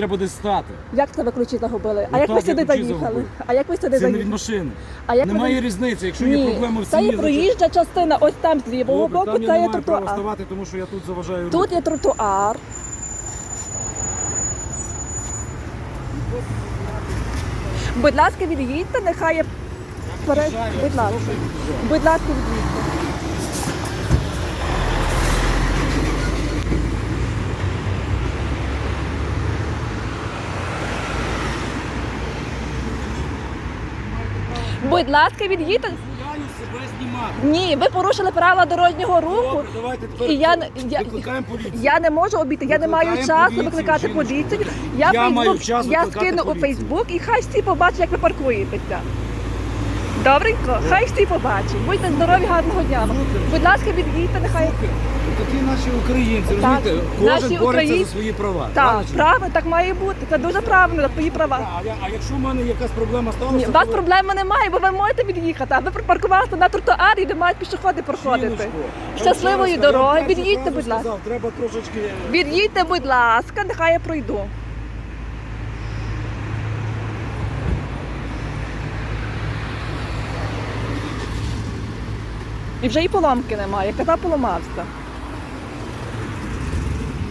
треба десь стати. Як ви ключі загубили? А Ну як ви я сюди ключі загубив. А як ви сюди Це не від заїхали? машини. А як ви Немає заї- різниці. Якщо є проблема в це сім'ї, є значить- проїжджа частина, ось там з лівого Добре, боку, там я це не є маю права тротуар. ставати, тому що я тут заважаю рух. Тут є тротуар. Будь ласка, від'їдьте, нехай є перед... Будь ласка. Будь ласка, від'їдьте. Будь ласка, від'їдьте. Себе знімати. Ні, ви порушили правила дорожнього руху. Добре, давайте тепер І я, не- я, викликаємо поліцію. я не можу обійти, я не маю Викликаємо часу поліцію, викликати жіночко. поліцію. Я Фейсбук- маю час я викликати скину у поліцію. Фейсбук і хай всі побачать, як ви паркуєтеся. Добренько, хай всі побачать. Будьте здорові, гарного дня. вам. Будь ласка, від'їдьте, нехай. Такі наші українці, Так, розумієте? наші Кожен бореться українці- за свої права. Так, правильно чи ні? правильно, так має бути. Це дуже правильно, твої права. А, я- а якщо в мене якась проблема сталася, Ні, у вас ви- проблеми немає, бо ви можете від'їхати. А ви припаркувалися на тротуарі, де мають пішоходи проходити. Жіночко, я Щасливої ще дороги, від'їдьте, будь ласка. сказав, Треба трошечки... Від'їдьте, будь ласка, нехай я пройду. І вже і поломки немає, кота поламався.